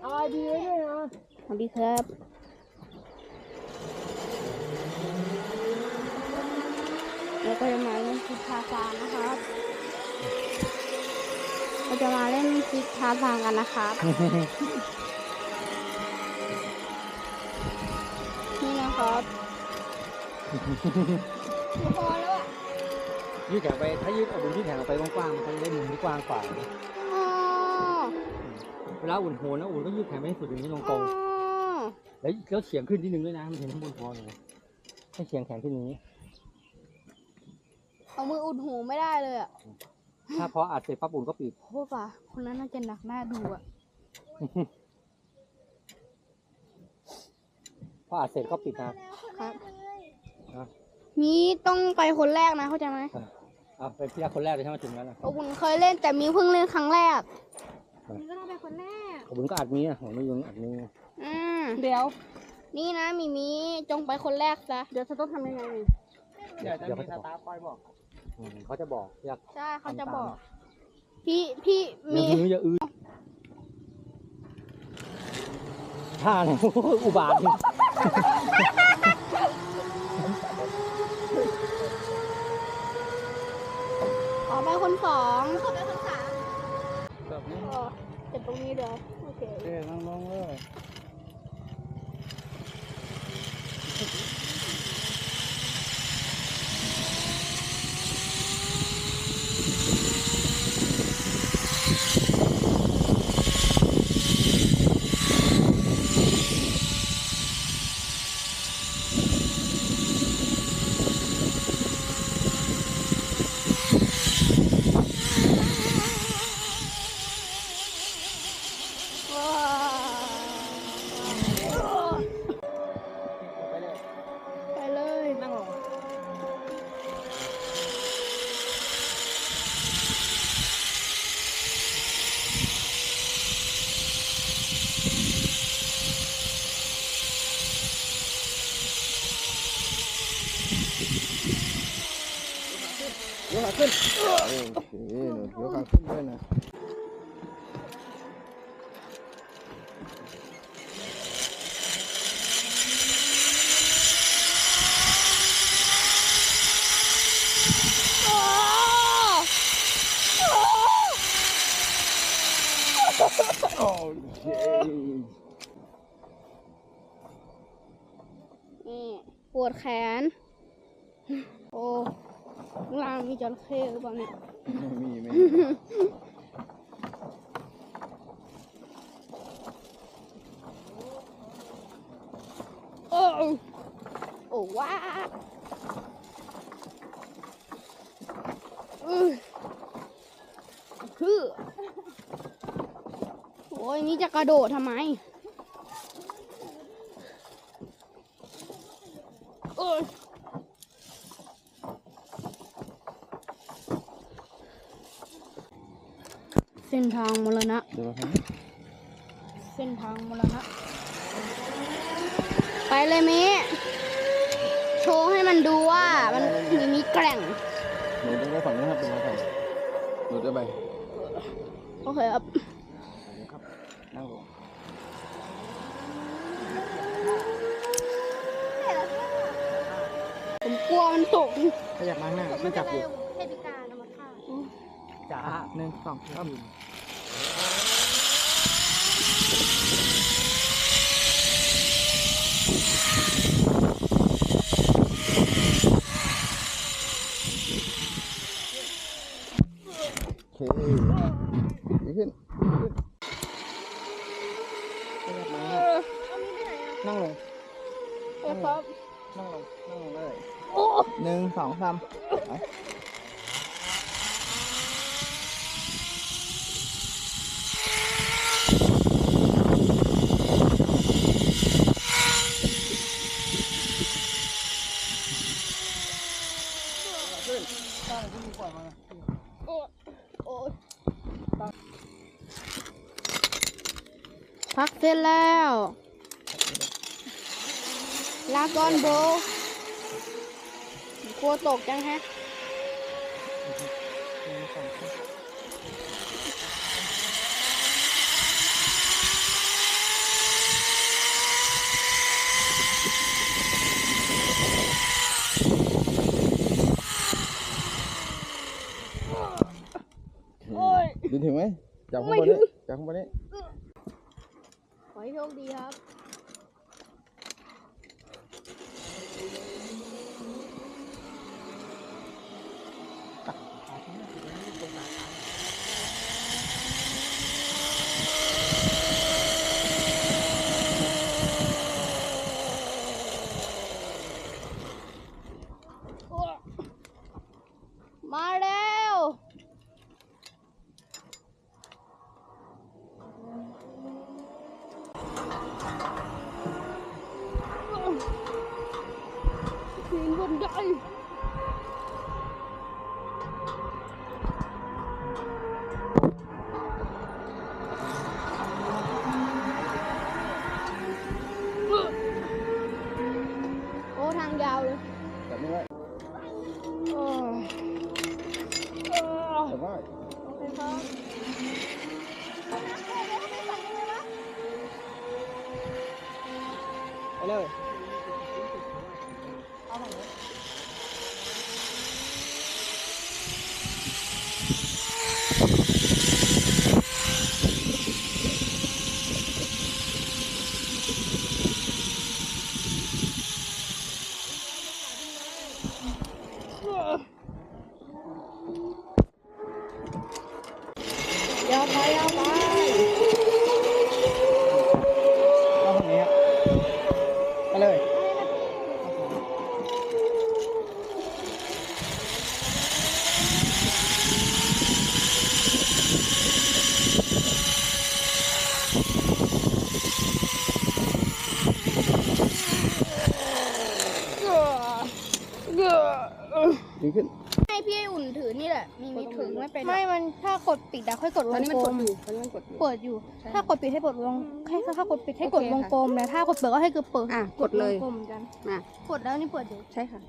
เอาไอดีไว้ด้วยนะสวัสดีครับแล้วก็จะมาเล่นคิดทาฟางนะครับเราจะมาเล่นคิดทาฟางกันนะครับ นี่นะครับพอแล้วอะยืดแขนไปถ้ายืดเอาบุญยืดแขนออกไปกว้างๆมันก็จะได้มุมที่กว้างกว่าอ๋อ เวลาอุ่นโหนนะอุ่นก็ยืดแขนไปให้สุดอย่างนี้ตอ๋รงอๆแล้วแล้วเฉียงขึ้นนิดนึงด้วยนะมันเห็นข้างบนคอเลยให้เฉียงแขนขึ้นอย่างนี้ เอามืออุดหูไม่ได้เลยอะถ้าพออัดเสร็จปั๊บอุ่นก็ปิดโคตรป่ะคนนั้นน่าจะหนักหน้าดูอะพออัดเสร็จก็ปิดนะครับครับนี่ต้องไปคนแรกนะเข้าใจไหมเอาเป็นพี่รักคนแรกเลยใช่ไหมถึงแล้วนะโอ้บุญเคยเล่นแต่มีเพิ่งเล่นครั้งแรก นี่ก็ต้องเป็นคนแรกผมก็อัดมีนะผมไม่ยังอัดมีอืมเดี๋ยว นี่นะมีมีจงไปคนแรกซะ เดี๋ยวจะต้องทำยังไงเดี๋ยวจะมีสตาร์คอยบอกเขาจะบอก พี่รักใช่เขาจะทำตามบอกพี่พี่มีมีมืออย่าอืดท่าเนี่ยอุบาทขอไปคนสองขอเป็นคนสาม แบบนี้อ๋อเจ็บตรงนี้เดี๋ยวโอเค เอ๊นั่งลงเลย ว้าว ไปเลย ไปเลย นั่งลง เดี๋ยว ขาขึ้นโอเคเดี๋ยวเดี๋ยวขาขึ้นด้วยนะโอ้โอ้โอเคนี่ปวดแขน โอ้ ข้างล่างมีจระเข้หรือเปล่าเนี่ยไม่มีไม่มีโอ้โอ้ว้าอือคือโอ้ยนี่จะกระโดดทำไมเอยเส้นทางมรณะ เดี๋ยวครับเส้นทางมรณะ ไปเลยมิโชว์ให้มันดูว่ามันมีมีแกร่ง หนูต้องไปฝั่งนี้ครับเป็นไงครับหนูจะไปโอเคครับ ครับนั่งลงผมกลัวมันตกขยับมาหน้าไม่จับอยู่เทพิการเอามาฆ่าจ๋าหนึ่งสองสาม โอเคดีขึ้นขยับมาเอามีดไปไหนอะนั่งลงนั่งลงนั่งลงเลยหนึ่งสองสามไป พักเสร็จแล้ว ลาก่อนโบกลัวตกจังฮะดึงถึงไหมจับข้างบนนี้จับข้างบนนี้ ให้โชคดีครับมาแล้ว โอ้ทางยาวเลย จับนี่ไว้ โอ้โอ้ จับไว้ โอเคครับ ไปเลย ยาวไปยาวไป เอาตรงนี้ครับไปเลย ดึงขึ้น ให้พี่อุ่นถือนี่แหละ มีมีถือไม่เป็นไม่มันถ้ากดปิดอะค่อยกดวตอนงนี้มันกลกดมอยู่ตอนนี้มันกดอยู่ เปิดอยู่ถ้ากดปิดให้กดวงให้ถ้ากดปิดให้กดโอเควงค่ะกลมแล้วถ้ากดเปิดก็ให้กดเปิดอะกดเลยวงกลมเหมือนกันมากดแล้วนี่เปิดอยู่ใช่ค่ะ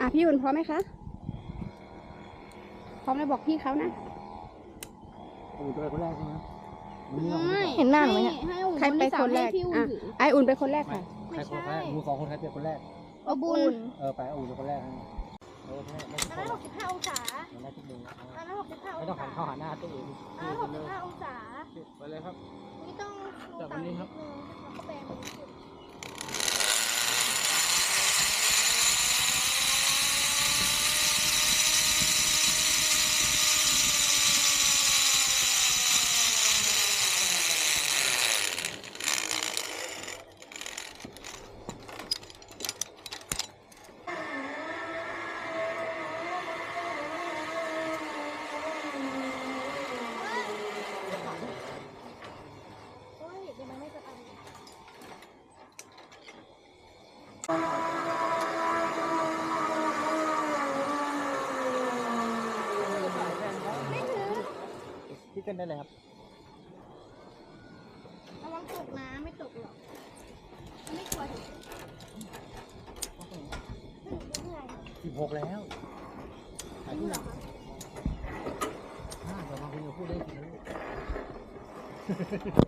อะพี่อุ่นพร้อมไหมคะ พร้อมแล้วบอกพี่เขานะอูตัวคนแรกใช่ไหมมันนี่ไม่เห็นหน้าหนูไหมเนี่ย ให้อุ่นใครไปคนแรก ให้พี่อุ่นอะถือ ไออุ่นเป็นคนแรกไม่ค่ะ ใครคนแรกมูสองคนใครเป็นคนแรก เอาบุญ เออไปอูเป็นคนแรกนะ เออไม่ไม่อันใช่นั้นหกสิบห้าองศามันได้ทุกมุมนะอันนั้นหกสิบห้าอไม่งต้องหันศาเข้าหาหน้าตัวเองอันนั้นหกสิบห้าองศาไปเลยครับ นี่ต้องจับอันนี้ครับดูต่ำนิดนึงแล้วก็แบนมือขึ้น โอ้ยเดี๋ยวมันไม่จะตัน ที่เต้นได้เลยครับระวังตกนะไม่ตกหรอกไม่กลัวถึงสิบหกแล้วถ่ายที่หลังอ่าเดี๋ยวมาคุยกับพูดได้สิลูก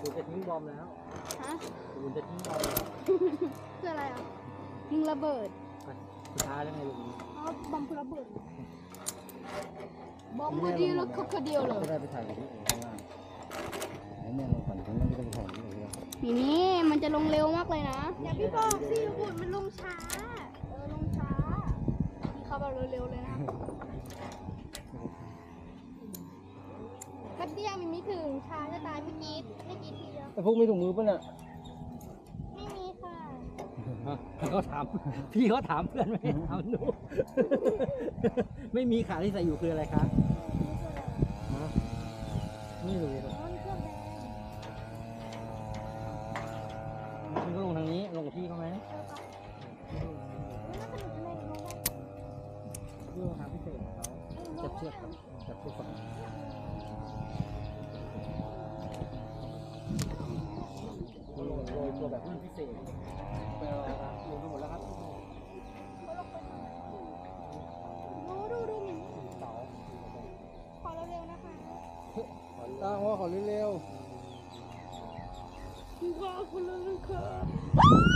คุณจะทิ้งบอมแล้วฮะคุณจะทิ้งบอมแล้วคืออะไรอะยิงระเบิดสุดท้ายแล้วไงลูกนี้อ๋อบอมคือระเบิดบอมบ์ดีแล้วก็กระเดียวเลยไม่ได้ไปถ่ายกับที่อื่นข้างล่างไอ้แม่ลงฝันฉันไม่ได้ไปถ่ายที่อื่นเลยนี่นี่มันจะลงเร็วมากเลยนะอย่าพี่บอกสิระเบิดมันลงช้า เออลงช้าที่เขาแบบเร็วๆเลยนะ แป๊บเดียวมันไม่ถึงช้าจะตายเมื่อกี้ไม่กี่ทีเดียวไอ้พวกมีถุงมือป่ะน่ะไม่มีค่ะเขาถามพี่เขาถามเพื่อนไม่ให้ถามหนู ไม่มีขาที่ใส่อยู่คืออะไรคะฮะไม่รู้อ๋อมีเครื่องแดงคุณก็ลงทางนี้ลงกับพี่เขาไหมเออปะน่าสนุกจังเลยลงได้พี่เขาทางพิเศษของเขาจับเชือกครับจับเชือกก่อนโรยตัว แบบรุ่นพิเศษไปเอาครับลงไปหมดแล้วครับดูดูดูหมินเสาขอเร็วๆนะคะตั้งว่าขอเร็วว้าวคุณเลยค่ะๆระ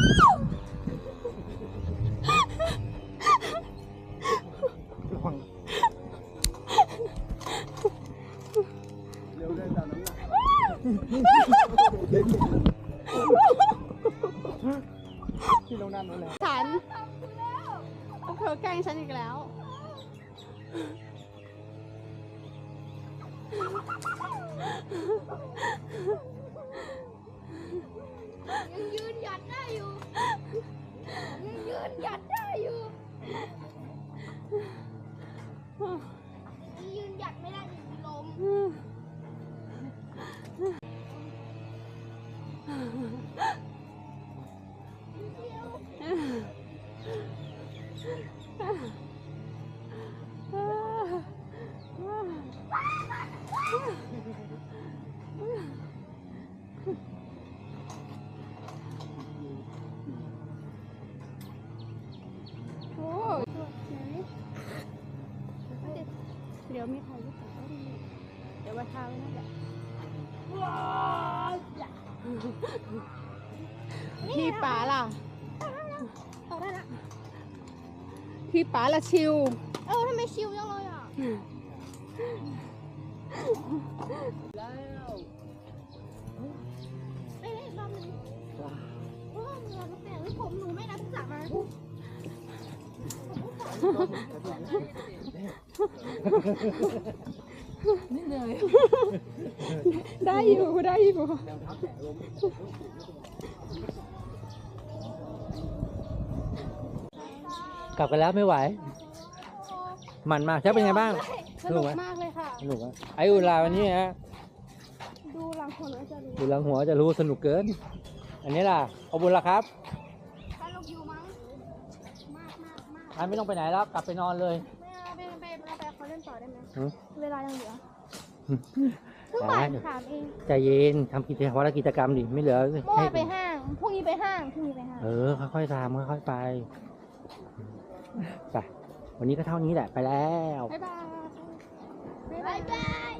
ยวมีใครรู้สึกว่าดีเดี๋ยวมาทาไว้นั่นแหละพี่ป๋าล่ะเอาได้ละพี่ป๋าละชิว เออทำไมชิวจังเลยอะ แล้วไม่ได้รอบนึงโอ้เหงื่อมันแตกหรือผมหนูไม่นับสระมาได้อยู่ได้อยู่กลับกันแล้วไม่ไหว มันมากใช่เป็นไงบ้างสนุกมากเลยค่ะสนุกอะไออุลาวันนี้ฮะดูหลังคนแล้วจะรู้ดูหลังหัวจะรู้สนุกเกิน อันนี้ล่ะเอาบุญละครับสนุกอยู่มั้งมากมากมากอันไม่ต้องไปไหนแล้วกลับไปนอนเลย ได้ไหมหือ เวลายังเหลือเพิ่งบ่ายสามเองใจเย็นทำกิจวัตรกิจกรรมดิไม่เหลือเมื่อวานไปห้างพรุ่งนี้ไปห้างพรุ่งนี้ไปห้าง เออค่อยๆทำค่อยๆไปไปวันนี้ก็เท่านี้แหละไปแล้ว บ๊ายบาย บ๊ายบาย